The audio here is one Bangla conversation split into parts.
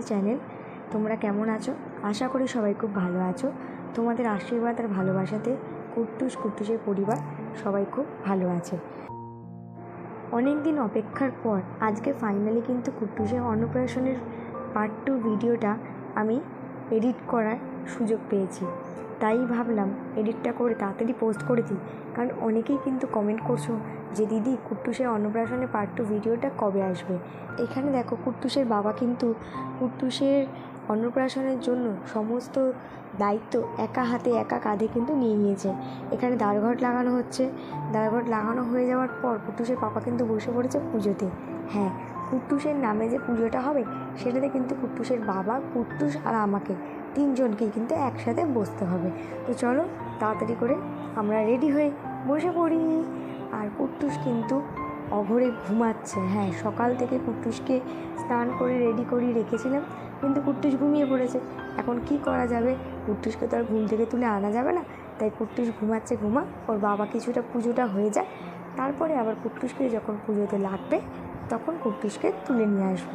মাই চ্যানেল তোমরা কেমন আছো? আশা করি সবাই খুব ভালো আছো। তোমাদের আশীর্বাদ আর ভালোবাসাতে কুট্টুস কুট্টুসের পরিবার সবাই খুব ভালো আছে। অনেক দিন অপেক্ষার পর আজকে ফাইনালি কিন্তু কুট্টুসের অন্নপ্রাশনের পার্ট টু ভিডিওটা আমি এডিট করার সুযোগ পেয়েছি। তাই ভাবলাম এডিটটা করে তাড়াতাড়ি পোস্ট করে দিই। কারণ অনেকেই কিন্তু কমেন্ট করছ যে, দিদি কুট্টুসের অন্নপ্রাশনে পার্ট টু ভিডিওটা কবে আসবে? এখানে দেখো কুট্টুসের বাবা কিন্তু কুট্টুসের অন্নপ্রাশনের জন্য সমস্ত দায়িত্ব একা হাতে, একা কাঁধে কিন্তু নিয়ে নিয়েছে। এখানে দাঁড়ঘট লাগানো হচ্ছে। দাঁড়ঘট লাগানো হয়ে যাওয়ার পর কুট্টুসের পাপা কিন্তু বসে পড়েছে পুজোতে। হ্যাঁ কুট্টুসের নামে যে পুজোটা হবে, সেটাতে কিন্তু কুট্টুসের বাবা, কুট্টুস আর আমাকে তিনজনকেই কিন্তু একসাথে বসতে হবে। তো চলো, তাড়াতাড়ি করে আমরা রেডি হয়ে বসে পড়ি। আর কুট্টুস কিন্তু অঘরে ঘুমাচ্ছে। হ্যাঁ সকাল থেকে কুট্টুসকে স্নান করে রেডি করিয়ে রেখেছিলাম, কিন্তু কুট্টুস ঘুমিয়ে পড়েছে। এখন কি করা যাবে? কুট্টুসকে তো আর ঘুম থেকে তুলে আনা যাবে না। তাই কুট্টুস ঘুমাচ্ছে, ঘুমা, ওর বাবা কিছুটা পুজোটা হয়ে যায় তারপরে আবার কুট্টুসকে যখন পুজোতে লাগবে তখন কুট্টুসকে তুলে নিয়ে আসব।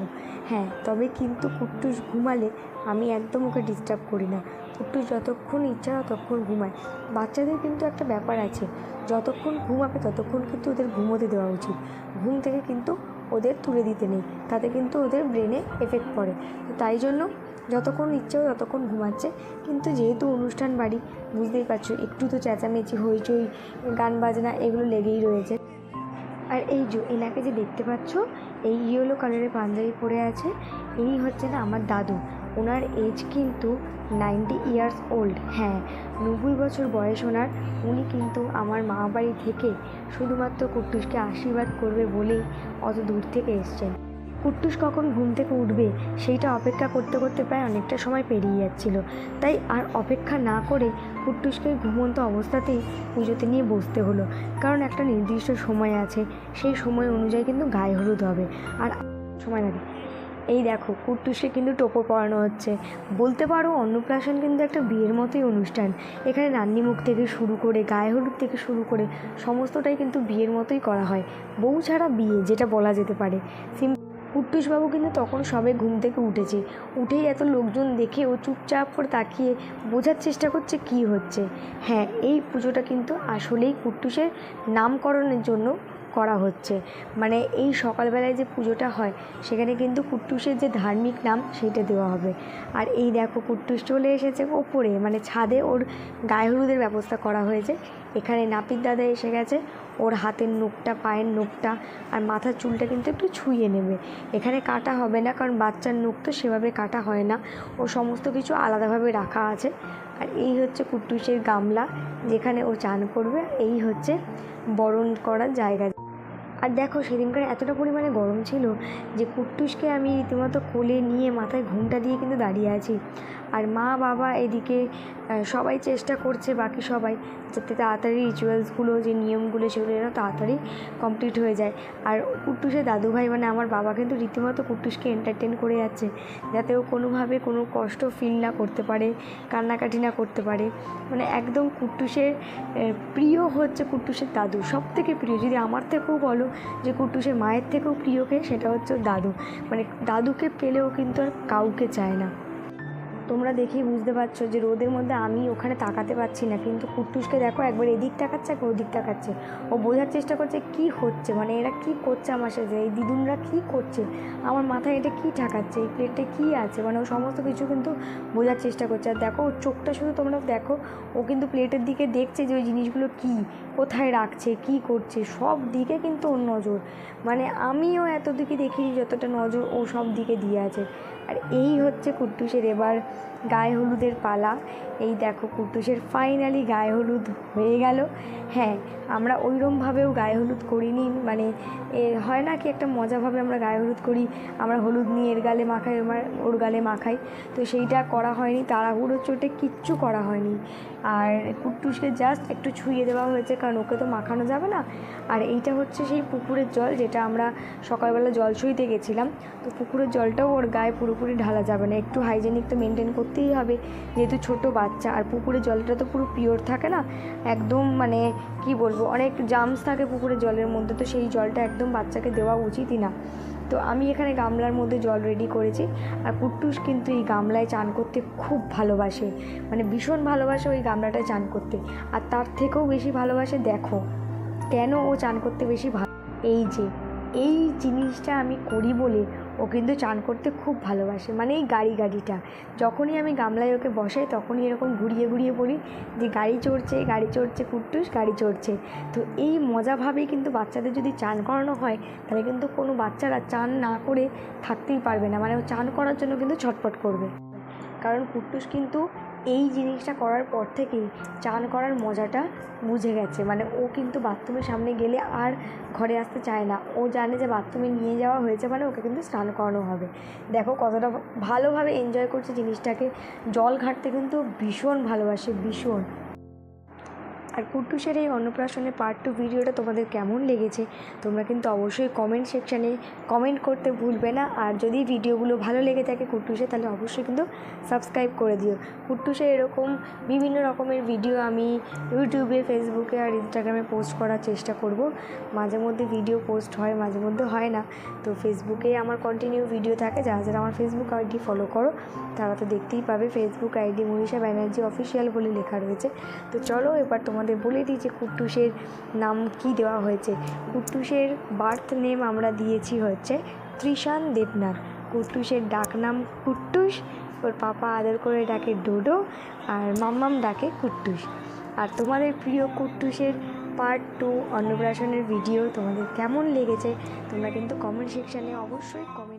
হ্যাঁ তবে কিন্তু কুট্টুস ঘুমালে আমি একদম ওকে ডিস্টার্ব করি না। কুট্টুস যতক্ষণ ইচ্ছা ততক্ষণ ঘুমায়। বাচ্চাদের কিন্তু একটা ব্যাপার আছে, যতক্ষণ ঘুমাবে ততক্ষণ কিন্তু ওদের ঘুমোতে দেওয়া উচিত। ঘুম থেকে কিন্তু ওদের তুলে দিতে নেই, তাতে কিন্তু ওদের ব্রেনে এফেক্ট পড়ে। তাই জন্য যতক্ষণ ইচ্ছে ততক্ষণ ঘুমাচ্ছে। কিন্তু যেহেতু অনুষ্ঠান বাড়ি, বুঝতেই পারছ, একটু তো চেঁচামেচি, হইচই, গান বাজনা এগুলো লেগেই রয়েছে। এই যে এনাকে যে দেখতে পাচ্ছ, এই ইয়েলো কালারের পাঞ্জাবি পরে আছে, ইনি হচ্ছে না আমার দাদু। ওনার এজ কিন্তু নাইনটি ইয়ার্স ওল্ড হ্যাঁ নব্বই বছর বয়স ওনার। উনি কিন্তু আমার মা বাড়ি থেকে শুধুমাত্র কুটুসকে আশীর্বাদ করবে বলেই অত দূর থেকে এসছেন। কুট্টুস কখন ঘুম থেকে উঠবে সেইটা অপেক্ষা করতে করতে প্রায় অনেকটা সময় পেরিয়ে যাচ্ছিল। তাই আর অপেক্ষা না করে কুট্টুসকে ঘুমন্ত অবস্থাতেই পুজোতে নিয়ে বসতে হলো। কারণ একটা নির্দিষ্ট সময় আছে, সেই সময় অনুযায়ী কিন্তু গায়ে হলুদ হবে। আর সময় লাগে। এই দেখো, কুট্টুসকে কিন্তু টোপো পরানো হচ্ছে। বলতে পারো অন্নপ্রাশন কিন্তু একটা বিয়ের মতোই অনুষ্ঠান। এখানে রান্নি মুখ থেকে শুরু করে, গায়ে হলুদ থেকে শুরু করে সমস্তটাই কিন্তু বিয়ের মতোই করা হয়। বউ ছাড়া বিয়ে, যেটা বলা যেতে পারে। সিম কুট্টুসবাবু কিন্তু তখন সবে ঘুম থেকে উঠেছে। উঠেই এত লোকজন দেখে ও চুপচাপ করে তাকিয়ে বোঝার চেষ্টা করছে কি হচ্ছে। হ্যাঁ এই পুজোটা কিন্তু আসলেই কুট্টুসের নামকরণের জন্য করা হচ্ছে। মানে এই সকালবেলায় যে পুজোটা হয়, সেখানে কিন্তু কুট্টুসের যে ধার্মিক নাম সেইটা দেওয়া হবে। আর এই দেখো কুট্টুস চলে এসেছে ওপরে মানে ছাদে ওর গায়ে হলুদের ব্যবস্থা করা হয়েছে। এখানে নাপিত দাদা এসে গেছে ওর হাতের নখটা পায়ের নখটা আর মাথার চুলটা কিন্তু একটু ছুঁয়ে নেবে। এখানে কাটা হবে না কারণ বাচ্চার নখ তো সেভাবে কাটা হয় না। ও সমস্ত কিছু আলাদাভাবে রাখা আছে। আর এই হচ্ছে কুট্টুসের গামলা যেখানে ও চান করবে। এই হচ্ছে বরণ করার জায়গা। আর দেখো সেদিনকার এতটা পরিমাণে গরম ছিল যে কুট্টুসকে আমি রীতিমতো কোলে নিয়ে মাথায় ঘুমটা দিয়ে কিন্তু দাঁড়িয়ে আছি। আর মা বাবা এদিকে সবাই চেষ্টা করছে, বাকি সবাই, যাতে তাড়াতাড়ি রিচুয়ালসগুলো যে নিয়মগুলো সেগুলো যেন তাড়াতাড়ি কমপ্লিট হয়ে যায়। আর কুট্টুসের দাদু ভাই মানে আমার বাবা কিন্তু রীতিমতো কুট্টুসকে এন্টারটেন করে যাচ্ছে, যাতে ও কোনোভাবে কোনো কষ্ট ফিল না করতে পারে, কান্নাকাটি না করতে পারে। মানে একদম কুট্টুসের প্রিয় হচ্ছে কুট্টুসের দাদু সব থেকে প্রিয়। যদি আমার থেকেও বলো যে কুট্টুসের মায়ের থেকেও প্রিয়কে, সেটা হচ্ছে দাদু। মানে দাদুকে পেলেও কিন্তু আর কাউকে চায় না। তোমরা দেখেই বুঝতে পারছ যে রোদের মধ্যে আমি ওখানে তাকাতে পারছি না। কিন্তু কুট্টুসকে দেখো একবার এদিক তাকাচ্ছে, একবার ওদিক তাকাচ্ছে। ও বোঝার চেষ্টা করছে কি হচ্ছে মানে এরা কি করছে আমার সাথে? এই দিদুনরা কি করছে? আমার মাথায় এটা কি ঠাকাচ্ছে? এই প্লেটে কি আছে? মানে ও সমস্ত কিছু কিন্তু বোঝার চেষ্টা করছে। আর দেখো, ওর চোখটা শুধু তোমরা দেখো, ও কিন্তু প্লেটের দিকে দেখছে যে ওই জিনিসগুলো কি। কোথায় রাখছে, কি করছে, সব দিকে কিন্তু ওর নজর। মানে আমিও এত দিকে দেখিনি যতটা নজর ও সব দিকে দিয়ে আছে। আর এই হচ্ছে কুট্টুসের এবার গায়ে হলুদের পালা। এই দেখো কুট্টুসের ফাইনালি গায়ে হলুদ হয়ে গেল। হ্যাঁ আমরা ওইরমভাবেও গায়ে হলুদ করিনি। মানে এ, হয় না কি একটা মজাভাবে আমরা গায়ে হলুদ করি, আমরা হলুদ নিয়ে এর গালে মাখাই, আমার ওর গালে মাখাই। তো সেইটা করা হয়নি তাড়াহুড়ো চোটে কিচ্ছু করা হয়নি। আর কুট্টুসকে জাস্ট একটু ছুঁয়ে দেওয়া হয়েছে, কারণ ওকে তো মাখানো যাবে না। আর এইটা হচ্ছে সেই পুকুরের জল, যেটা আমরা সকালবেলা জল ছুঁইতে গেছিলাম। তো পুকুরের জলটাও ওর গায়ে পুরোপুরি ঢালা যাবে না। একটু হাইজেনিক তো মেনটেন করতে করতেই হবে। যেহেতু ছোট বাচ্চা, আর পুকুরের জলটা তো পুরো পিওর থাকে না? একদম মানে কি বলব, অনেক জামস থাকে পুকুরের জলের মধ্যে, তো সেই জলটা একদম বাচ্চাকে দেওয়া উচিতই না। তো আমি এখানে গামলার মধ্যে জল রেডি করেছি, আর কুট্টুস কিন্তু এই গামলায় চান করতে খুব ভালোবাসে। মানে ভীষণ ভালোবাসে ওই গামলাটায় চান করতে। আর তার থেকেও বেশি ভালোবাসে দেখো, কেন ও চান করতে বেশি ভালো এই যে, এই জিনিসটা আমি করি বলে ও কিন্তু চান করতে খুব ভালোবাসে। মানে এই গাড়ি গাড়িটা। যখনই আমি গামলায় ওকে বসাই, তখনই এরকম ঘুরিয়ে ঘুরিয়ে পড়ি যে, গাড়ি চড়ছে গাড়ি চড়ছে, কুট্টুস, গাড়ি চড়ছে। তো এই মজাভাবেই কিন্তু বাচ্চাদের যদি চান করানো হয়, তাহলে কিন্তু কোনো বাচ্চারা চান না করে থাকতেই পারবে না। মানে ও চান করার জন্য কিন্তু ছটফট করবে। কারণ কুট্টুস কিন্তু এই জিনিসটা করার পর থেকেই চান করার মজাটা বুঝে গেছে। মানে ও কিন্তু বাথরুমের সামনে গেলে আর ঘরে আসতে চায় না। ও জানে যে বাথরুমে নিয়ে যাওয়া হয়েছে মানে ওকে কিন্তু স্নান করানো হবে। দেখো কতটা ভালোভাবে এনজয় করছে জিনিসটাকে। জল ঘাটতে কিন্তু ভীষণ ভালোবাসে, ভীষণ। আর কুট্টুসের এই অন্নপ্রাশনের পার্ট টু ভিডিওটা তোমাদের কেমন লেগেছে, তোমরা কিন্তু অবশ্যই কমেন্ট সেকশানে কমেন্ট করতে ভুলবে না। আর যদি ভিডিওগুলো ভালো লেগে থাকে কুট্টুসে তাহলে অবশ্যই কিন্তু সাবস্ক্রাইব করে দিও। কুট্টুসে এরকম বিভিন্ন রকমের ভিডিও আমি ইউটিউবে ফেসবুকে আর ইনস্টাগ্রামে পোস্ট করার চেষ্টা করব। মাঝে মধ্যে ভিডিও পোস্ট হয়, মাঝে মধ্যে হয় না। তো ফেসবুকে আমার কন্টিনিউ ভিডিও থাকে, যারা যারা আমার ফেসবুক আইডি ফলো করো, তারা তো দেখতেই পাবে। Facebook ID Manisha Banerjee official বলে লেখা রয়েছে। তো চলো এবার তোমাদের বলে দিই যে কুট্টুসের নাম কি দেওয়া হয়েছে। কুট্টুসের বার্থ নেম আমরা দিয়েছি হচ্ছে ত্রিশান দেবনাথ। কুট্টুসের ডাক নাম কুট্টুস, ওর পাপা আদর করে ডাকে ডোডো, আর মাম্মাম ডাকে কুট্টুস। আর তোমাদের প্রিয় কুট্টুসের পার্ট টু অন্নপ্রাশনের ভিডিও তোমাদের কেমন লেগেছে, তোমরা কিন্তু কমেন্ট সেকশানে অবশ্যই কমেন্ট